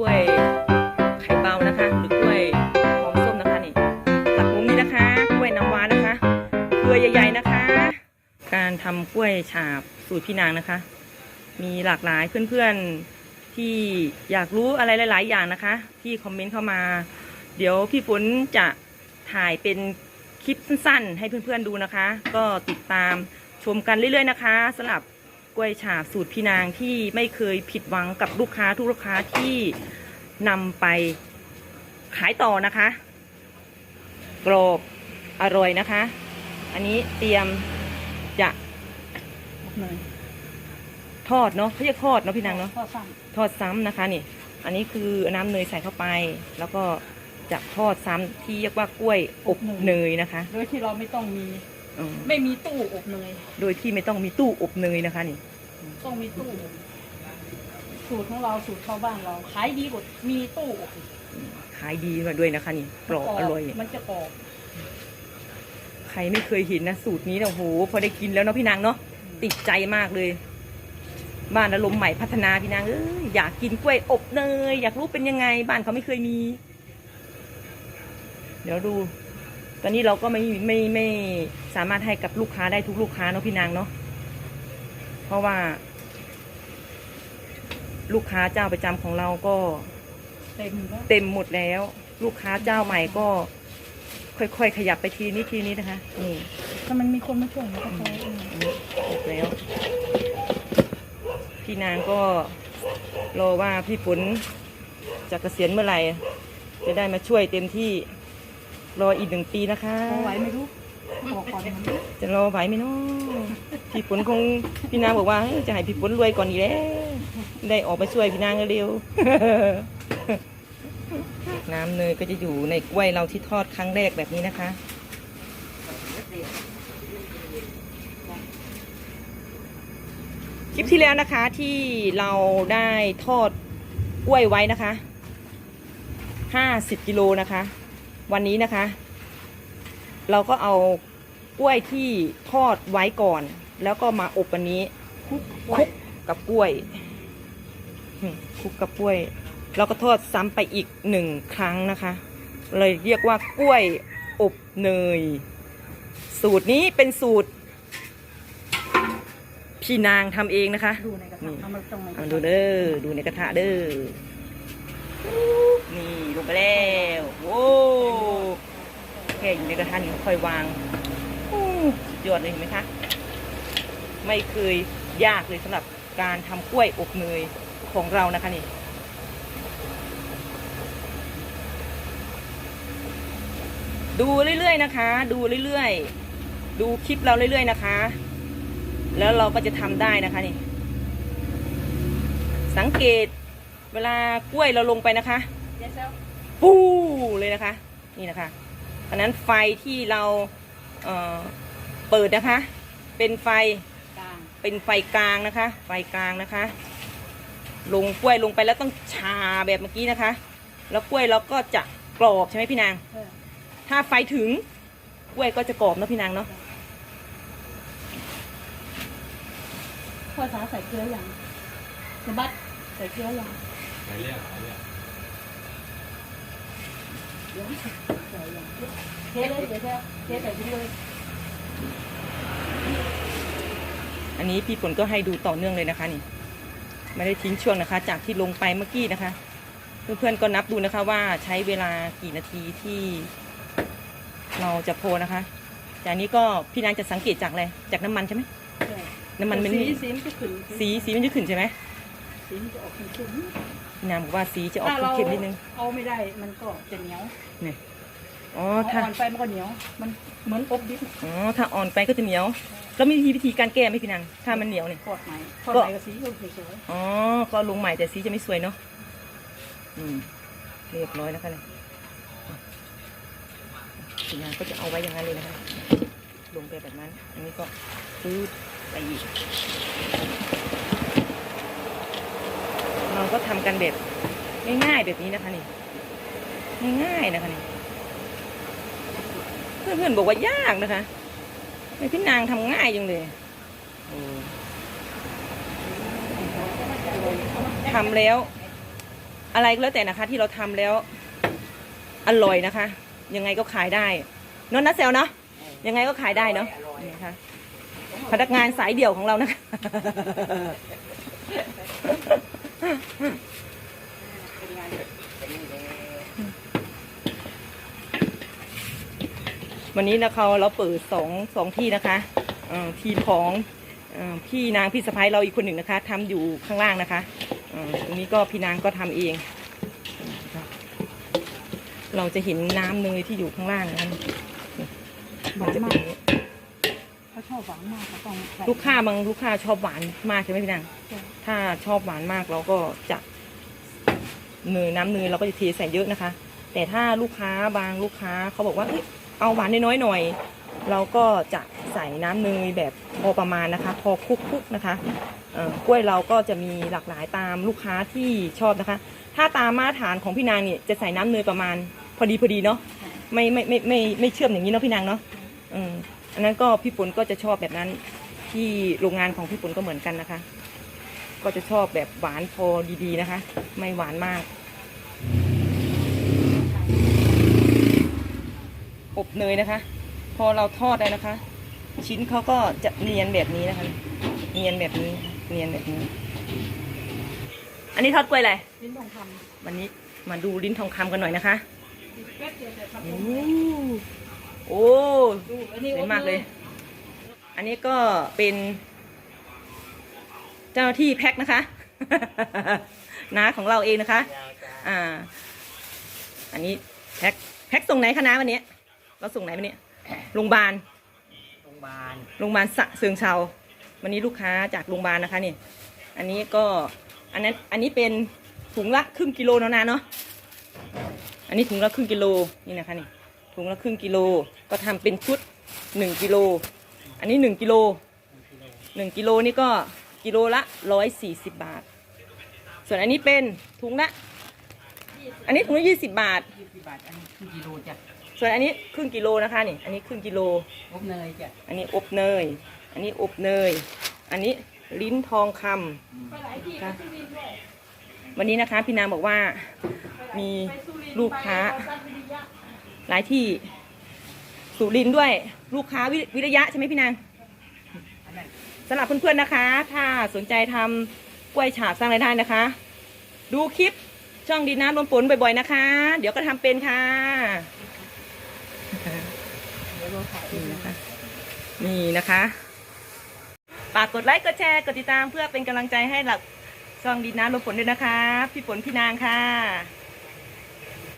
กล้วยไข่เบานะคะ หรือกล้วยหอมส้มนะคะนี่จากมุมนี้นะคะ กล้วยน้ำว้านะคะเครือใหญ่ ๆนะคะ การทำกล้วยฉาบสูตรพี่นางนะคะ มีหลากหลายเพื่อนๆที่อยากรู้อะไรหลาย ๆ อย่างนะคะ ที่คอมเมนต์เข้ามา เดี๋ยวพี่ฝนจะถ่ายเป็นคลิปสั้น ๆ ให้เพื่อนๆดูนะคะ ก็ติดตามชมกันเรื่อย ๆ นะคะสำหรับ กล้วยฉาบสูตรพี่นางที่ไม่เคยผิดหวังกับลูกค้าทุกลูกค้าที่นำไปขายต่อนะคะ กรอบอร่อยนะคะ อันนี้เตรียมจะเนยทอดเนาะเขาเรียกทอดเนาะพี่นางเนาะทอดซ้ทอดซ้ำนะคะนี่ อันนี้คือน้ำเนยใส่เข้าไป แล้วก็จะทอดซ้ำที่เรียกว่ากล้วยอบเนยนะคะำโดยที่เราไม่ต้องมีอืมไม่มีตู้อบเนย โดยที่ไม่ต้องมีตู้อบเนยนะคะนี่ ต้องมีตู้อบสูตรของเราสูตรชาวบ้านเราขายดีกว่ามีตู้อบอีกขายดีมาด้วยนะคะนี่กรอบอร่อย มันจะกรอบใครไม่เคยเห็นนะสูตรนี้นะโอ้โหพอได้กินแล้วเนาะพี่นางเนาะติดใจมากเลย บ้านอารมณ์ใหม่พัฒนาพี่นางเอ้ยอยากกินกล้วยอบเนยอยากรู้เป็นยังไง บ้านเขาไม่เคยมี เดี๋ยวดู ตอนนี้เราก็ไม่ไม่ไม่สามารถให้กับลูกค้าได้ทุกลูกค้าเนาะพี่นางเนาะ เพราะว่า ลูกค้าเจ้าประจำของเราก็เต็มแล้วเต็มหมดแล้ว ลูกค้าเจ้าใหม่ก็ ค่อยๆขยับไปทีนี้ทีนี้นะคะ นี่ถ้ามันมีคนมาช่วยมันก็พออันนี้เสร็จแล้ว พี่นางก็รอว่าพี่ฝนจะเกษียณเมื่อไหร่ จะได้มาช่วยเต็มที่รออีกหนึ่งปีนะคะพอไหวไม่รู้ บอกก่อนจะรอไหวไหมเนาะพี่ฝนคงพี่นางบอกว่าจะให้พี่ฝนรวยก่อนอีกแล้วได้ออกไปช่วยพี่นางเร็วน้ำเนยก็จะอยู่ในกล้วยเราที่ทอดครั้งแรกแบบนี้นะคะคลิปที่แล้วนะคะที่เราได้ทอดกล้วยไว้นะคะห้าสิบกิโลนะคะ วันนี้นะคะ เราก็เอากล้วยที่ทอดไว้ก่อน แล้วก็มาอบวันนี้คุกคลุกกับกล้วยอืมคลุกกับกล้วยแล้วก็ทอดซ้ำไปอีกหนึ่งครั้งนะคะ เลยเรียกว่ากล้วยอบเนย สูตรนี้เป็นสูตร พี่นางทำเองนะคะ ดูในกระทะเอามาตรงไหนเอาดูเด้อดูในกระทะเด้อ นี่ลงไปแล้วโว้แค่ อยู่ในกระทะนี่ค่อยวางอู้สุดยอดเลยเห็นไหมคะ ไม่เคยยากเลยสำหรับการทำกล้วยอบเนยของเรานะคะนี่ดูเรื่อยๆนะคะ ดูเรื่อยๆ ดูคลิปเราเรื่อยๆนะคะ แล้วเราก็จะทำได้นะคะนี่ สังเกตเวลากล้วยเราลงไปนะคะเดี๋ยวเซลปูเลยนะคะ นี่นะคะ อันนั้นไฟที่เราเอ่อเปิดนะคะ เป็นไฟกลางเป็นไฟกลางนะคะ ไฟกลางนะคะ ลงกล้วยลงไปแล้วต้องชาแบบเมื่อกี้นะคะ แล้วกล้วยเราก็จะกรอบใช่ไหมพี่นางเออถ้าไฟถึงกล้วยก็จะกรอบเนอะพี่นางเนาะพ่อสาใส่เกลืออย่างสะบัดใส่เกลืออย่างหลายเรื่องหลายเรื่องเดี๋ยวใส่อย่าง เทเลยเดี๋ยวเซลเทใส่ไปเลยอันนี้พี่ฝนก็ให้ดูต่อเนื่องเลยนะคะนี่ไม่ได้ทิ้งช่วงนะคะ จากที่ลงไปเมื่อกี้นะคะ เพื่อนๆก็นับดูนะคะว่าใช้เวลากี่นาทีที่เราจะโพนะคะ จากนี้ก็พี่นางจะสังเกตจากอะไรจากน้ำมันใช่ไหมใช่น้ำมันมันสีสีมันจะขึ้นสีสีมันจะขึ้นใช่ไหมสีมันจะออกเข้มพี่ นางบอกว่าสีจะออกถ้าเราเค็มๆนิดนึงเอาไม่ได้มันก็จะเหนียวนี่อ๋อเอาถ้า อ่อนไปมันก็เหนียว มันเหมือนอบดิบอ๋อ ถ้าอ่อนไปก็จะเหนียว แล้วมีวิธีวิธีการแก้ไหมพี่นาง ถ้ามันเหนียวเนี่ย ทอดใหม่ทอดก็ใหม่กับสีก็สวยอ๋อ ก็ลงใหม่แต่สีจะไม่สวยเนาะ อืม เรียบร้อยแล้วค่ะเนี่ยทีงานก็จะเอาไว้อย่างนั้นเลยนะคะ ลงไปแบบนั้น อันนี้ก็ปื๊ดไปอีก เราก็ทำกันแบบง่ายๆแบบนี้นะคะนี่ง่ายๆนะคะนี่เพื่อนๆบอกว่ายากนะคะไม่พี่นางทำง่ายจังเลยโอ้ทำแล้ว อะไรก็แล้วแต่นะคะ ที่เราทำแล้ว อร่อยนะคะ ยังไงก็ขายได้เนอะนะเซลเนาะยังไงก็ขายได้เนาะนี่นะคะพนักงานสายเดี่ยวของเรานะคะ วันนี้นะคะเราเปิดสองสองที่นะคะเอ่อทีมของเอ่อพี่นางพี่สะพ้ายเราอีกคนหนึ่งนะคะทำอยู่ข้างล่างนะคะเอ่อตรงนี้ก็พี่นางก็ทำเองนะคะเราจะเห็นน้ำเนยที่อยู่ข้างล่างนะคะหมัวานนจะมาเป็นกอย่างนี้เขาชอบหวานมากเขาต้องใส่ลูกค้าบางลูกค้าชอบหวานมากใช่ไหมพี่นางใช่ ถ้าชอบหวานมากเราก็จะเนยน้ำเนยเราก็จะเทใส่เยอะนะคะ แต่ถ้าลูกค้าบางลูกค้าเขาบอกว่าเออาหวานน้อยๆหน่อย เราก็จะใส่น้ำเนยแบบพอประมาณนะคะ พอคลุกๆนะคะกล้วยเราก็จะมีหลากหลายตามลูกค้าที่ชอบนะคะ ถ้าตามมาตรฐานของพี่นางเนี่ยจะใส่น้ำเนยประมาณพอดีพอดีเนาะไม่ไม่ไม่ไม่ไม่เชื่อมอย่างนี้เนาะพี่นางเนาะอืมอันนั้นก็พี่ฝนก็จะชอบแบบนั้นที่โรงงานของพี่ฝนก็เหมือนกันนะคะ ก็จะชอบแบบหวานพอดีๆนะคะ ไม่หวานมาก อบเนยนะคะ พอเราทอดได้นะคะ ชิ้นเขาก็จะเนียนแบบนี้นะคะ เนียนแบบนี้เนียนแบบนี้ อันนี้ทอดกล้วยอะไรลิ้นทองควันนี้มาดูลิ้นทองคำกันหน่อยนะคะำแป๊บเดียวแต่ทำโอ้โอ้ดูอันนี้สวยมากเลย อันนี้ก็เป็นเจ้าหน้าที่แพ็คนะคะน้าของเราเองนะคะ อ่า อันนี้แพ็คแพ็คส่งไหนคะน้าวันนี้เราส่งไหนวันนี้โรงพยาบาลโรงพยาบาลโรงพยาบาลสะเชิงเชาวันนี้ลูกค้าจากโรงพยาบาลนะคะนี่ อันนี้ก็อันนั้นอันนี้เป็นถุงละครึ่งกิโลเนาะนะเนาะอันนี้ถุงละครึ่งกิโลนี่นะคะนี่ถุงละครึ่งกิโลก็ทำเป็นชุดหนึ่งกิโลอันนี้หนึ่งกิโลหนึ่งกิโลนี่ก็ กิโลละร้อยสี่สิบบาท ส่วนอันนี้เป็นถุงละ อันนี้ถุงละยี่สิบบาท ยี่สิบบาท อันนี้ครึ่งกิโลจ้ะส่วนอันนี้ครึ่งกิโลนะคะนี่ อันนี้ครึ่งกิโล อบเนยจ้ะ อันนี้อบเนย อันนี้อบเนย อันนี้ลิ้นทองคำไปหลายที่ไปสุรินทร์ด้วยวันนี้นะคะพี่นางบอกว่ามีไปสุรินทร์ลูกค้าไปสัตวิริยะหลายที่สุรินทร์ด้วย ลูกค้าวิวิริยะใช่ไหมพี่นางอันนั้น สำหรับเพื่อนๆนะคะ ถ้าสนใจทำกล้วยฉาบสร้างรายได้นะคะ ดูคลิปช่องดินน้ำลมฝนบ่อยๆนะคะ เดี๋ยวก็ทำเป็นค่ะนี่นะคะนี่นะคะฝากกดไลค์กดแชร์กดติดตามเพื่อเป็นกำลังใจให้หลักช่องดินน้ำลมฝนด้วยนะคะ พี่ฝนพี่นางค่ะ